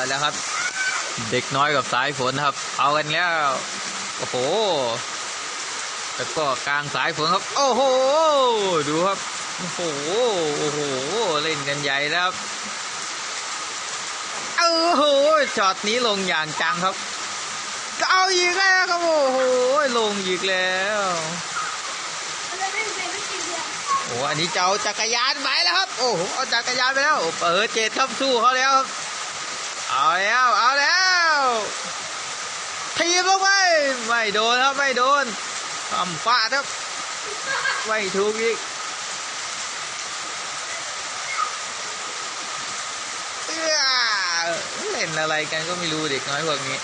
อแล้วครับ เด็กน้อยกับสายฝนครับ เอากันแล้ว โอ้โหแล้วก็กลางสายฝนครับ โอ้โห ดูครับ โอ้โห โอ้โห เล่นกันใหญ่แล้วครับโอ้โหช็อตนี้ลงอย่างจังครับ เอาอีกแล้วครับโอ้โห ลงอีกแล้วโอ้อันนี้เจะเอาจักรยานไปแล้วครับ โอ้โหเอาจักรยานไปแล้ว เปิดเจ็ดครับสู้เขาแล้วครับ เอาแล้ว เอาแล้วทีบลงไปไม่โดนครับ ไม่โดนทำฟาดครับ ไม่ถูกอีกเล่นอะไรกันก็ไม่รู้เด็กน้อยพวกนี้